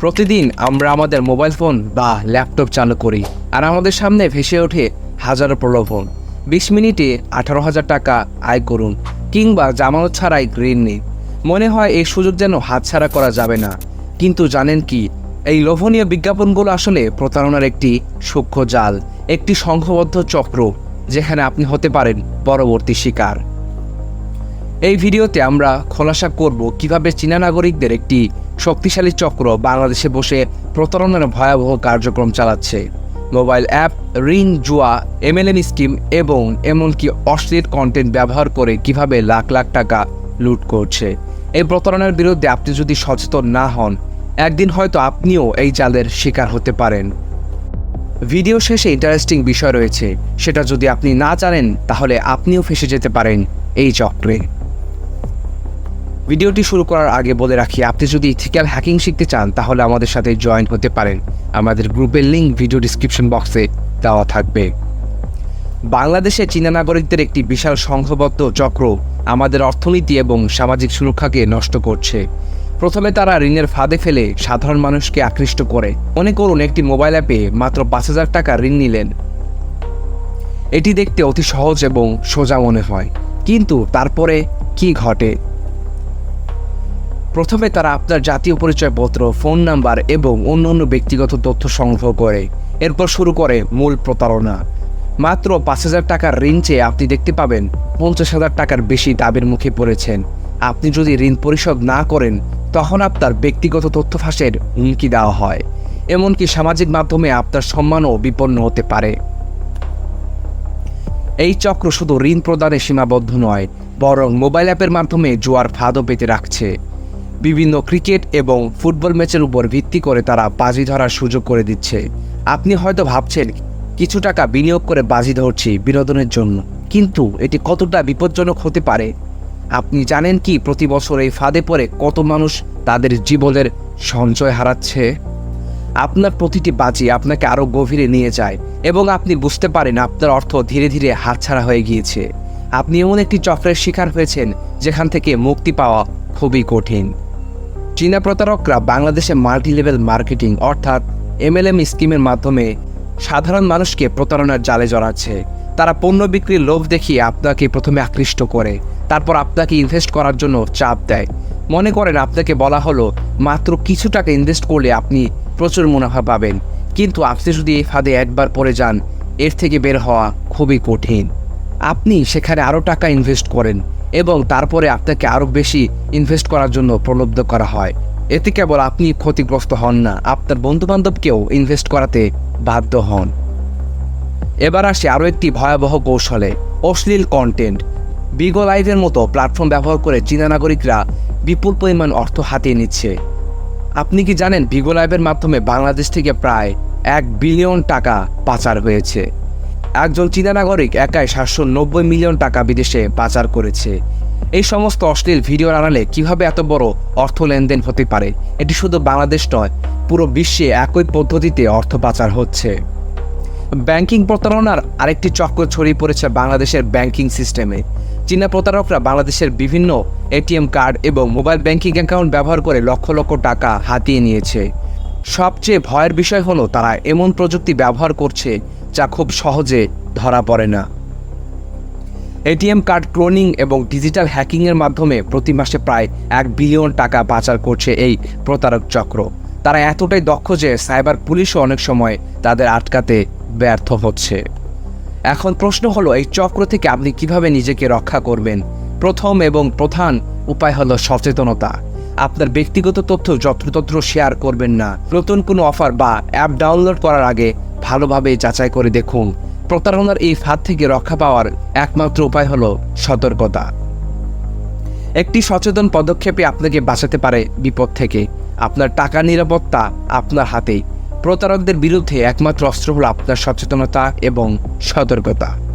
প্রতিদিন আমরা আমাদের মোবাইল ফোন বা ল্যাপটপ চালু করি আর আমাদের সামনে ভেসে ওঠে হাজারো প্রলোভন। বিশ মিনিটে আঠারো হাজার টাকা আয় করুন কিংবা জামানত ছাড়াই ঋণ নিন। মনে হয় এই সুযোগ যেন হাতছাড়া করা যাবে না। কিন্তু জানেন কি, এই লোভনীয় বিজ্ঞাপনগুলো আসলে প্রতারণার একটি সূক্ষ্ম জাল, একটি সংঘবদ্ধ চক্র, যেখানে আপনি হতে পারেন পরবর্তী শিকার। এই ভিডিওতে আমরা খোলাসা করব কীভাবে চীনা নাগরিকদের একটি শক্তিশালী চক্র বাংলাদেশে বসে প্রতারণার ভয়াবহ কার্যক্রম চালাচ্ছে। মোবাইল অ্যাপ, ঋণ জুয়া এমএলএম স্কিম এবং এমনকি অশ্লীল কন্টেন্ট ব্যবহার করে কীভাবে লাখ লাখ টাকা লুট করছে। এই প্রতারণার বিরুদ্ধে আপনি যদি সচেতন না হন, একদিন হয়তো আপনিও এই জালের শিকার হতে পারেন। ভিডিও শেষে ইন্টারেস্টিং বিষয় রয়েছে, সেটা যদি আপনি না জানেন, তাহলে আপনিও ফেসে যেতে পারেন এই চক্রে। ভিডিওটি শুরু করার আগে বলে রাখি, আপনি যদি ইথিক্যাল হ্যাকিং শিখতে চান, তাহলে আমাদের সাথে জয়েন হতে পারেন। আমাদের গ্রুপের লিঙ্ক ভিডিও ডিসক্রিপশন বক্সে দেওয়া থাকবে। বাংলাদেশে চীনা নাগরিকদের একটি বিশাল সংঘবদ্ধ চক্র আমাদের অর্থনীতি এবং সামাজিক সুরক্ষাকে নষ্ট করছে। প্রথমে তারা ঋণের ফাঁদে ফেলে সাধারণ মানুষকে আকৃষ্ট করে। মনে করুন, একটি মোবাইল অ্যাপে মাত্র পাঁচ হাজার টাকা ঋণ নিলেন। এটি দেখতে অতি সহজ এবং সোজা মনে হয়। কিন্তু তারপরে কি ঘটে? প্রথমে তারা আপনার জাতীয় পরিচয়পত্র, ফোন নাম্বার এবং অন্যান্য ব্যক্তিগত তথ্য সংগ্রহ করে। এরপর শুরু করে মূল প্রতারণা। মাত্র পাঁচ হাজার টাকার ঋণ চেয়ে আপনি দেখতে পাবেন পঞ্চাশ হাজার টাকার বেশি দাবির মুখে পড়েছেন। আপনি যদি ঋণ পরিশোধ না করেন, তখন আপনার ব্যক্তিগত তথ্য ফাঁসের হুমকি দেওয়া হয়। এমনকি সামাজিক মাধ্যমে আপনার সম্মানও বিপন্ন হতে পারে। এই চক্র শুধু ঋণ প্রদানে সীমাবদ্ধ নয়, বরং মোবাইল অ্যাপের মাধ্যমে জোয়ার ফাঁদও পেতে রাখছে। বিভিন্ন ক্রিকেট এবং ফুটবল ম্যাচের উপর ভিত্তি করে তারা বাজি ধরার সুযোগ করে দিচ্ছে। আপনি হয়তো ভাবছেন, কিছু টাকা বিনিয়োগ করে বাজি ধরছি বিনোদনের জন্য, কিন্তু এটি কতটা বিপজ্জনক হতে পারে? আপনি জানেন কি প্রতি বছর এই ফাঁদে পড়ে কত মানুষ তাদের জীবনের সঞ্চয় হারাচ্ছে? আপনার প্রতিটি বাজি আপনাকে আরও গভীরে নিয়ে যায় এবং আপনি বুঝতে পারেন আপনার অর্থ ধীরে ধীরে হাতছাড়া হয়ে গিয়েছে। আপনি এমন একটি চক্রের শিকার হয়েছেন, যেখান থেকে মুক্তি পাওয়া খুবই কঠিন। চীনা প্রতারকরা বাংলাদেশে মাল্টি লেভেল মার্কেটিং অর্থাৎ এমএলএম স্কিমের মাধ্যমে সাধারণ মানুষকে প্রতারণার জালে জড়াচ্ছে। তারা পণ্য বিক্রির লোভ দেখিয়ে আপনাকে প্রথমে আকৃষ্ট করে, তারপর আপনাকে ইনভেস্ট করার জন্য চাপ দেয়। মনে করেন আপনাকে বলা হলো, মাত্র কিছু টাকা ইনভেস্ট করলে আপনি প্রচুর মুনাফা পাবেন। কিন্তু আপনি যদি এই ফাঁদে একবার পড়ে যান, এর থেকে বের হওয়া খুবই কঠিন। আপনি সেখানে আরও টাকা ইনভেস্ট করেন এবং তারপরে আপনাকে আরও বেশি ইনভেস্ট করার জন্য প্রলব্ধ করা হয়। এতে কেবল আপনি ক্ষতিগ্রস্ত হন না, আপনার বন্ধুবান্ধবকেও ইনভেস্ট করাতে বাধ্য হন। এবার আসে আরও একটি ভয়াবহ কৌশলে, অশ্লীল কন্টেন্ট বিগো লাইভের মতো প্ল্যাটফর্ম ব্যবহার করে চীনা নাগরিকরা বিপুল পরিমাণ অর্থ হাতিয়ে নিচ্ছে। আপনি কি জানেন বিগো লাইভের মাধ্যমে বাংলাদেশ থেকে প্রায় এক বিলিয়ন টাকা পাচার হয়েছে? একজন চীনা নাগরিক একাই সাতশো নব্বই মিলিয়ন টাকা বিদেশে পাচার করেছে। এই সমস্ত অশ্লীল ভিডিওর আড়ালে কীভাবে এত বড় অর্থ লেনদেন হতে পারে, এটি শুধু বাংলাদেশ নয়, পুরো বিশ্বে একই পদ্ধতিতে অর্থ পাচার হচ্ছে। ব্যাংকিং প্রতারণার আরেকটি চক্র ছড়িয়ে পড়েছে বাংলাদেশের ব্যাংকিং সিস্টেমে। চীনা প্রতারকরা বাংলাদেশের বিভিন্ন এটিএম কার্ড এবং মোবাইল ব্যাংকিং অ্যাকাউন্ট ব্যবহার করে লক্ষ লক্ষ টাকা হাতিয়ে নিয়েছে। সবচেয়ে ভয়ের বিষয় হলো, তারা এমন প্রযুক্তি ব্যবহার করছে যা খুব সহজে ধরা পড়ে না। এটিএম কার্ড ক্লোনিং এবং ডিজিটাল হ্যাকিংয়ের মাধ্যমে প্রতি মাসে প্রায় এক বিলিয়ন টাকা পাচার করছে এই প্রতারক চক্র। তারা এতটাই দক্ষ যে সাইবার পুলিশও অনেক সময় তাদের আটকাতে ব্যর্থ হচ্ছে। এখন প্রশ্ন হলো, এই চক্র থেকে আপনি কীভাবে নিজেকে রক্ষা করবেন? প্রথম এবং প্রধান উপায় হলো সচেতনতা। আপনার ব্যক্তিগত তথ্য যত্রতত্র শেয়ার করবেন না। নতুন কোনো অফার বা অ্যাপ ডাউনলোড করার আগে ভালোভাবে যাচাই করে দেখুন। প্রতারণার এই ফাঁদ থেকে রক্ষা পাওয়ার একমাত্র উপায় হলো সতর্কতা। একটি সচেতন পদক্ষেপে আপনাকে বাঁচাতে পারে বিপদ থেকে। আপনার টাকা নিরাপত্তা আপনার হাতেই। প্রতারকদের বিরুদ্ধে একমাত্র অস্ত্র হলো আপনার সচেতনতা এবং সতর্কতা।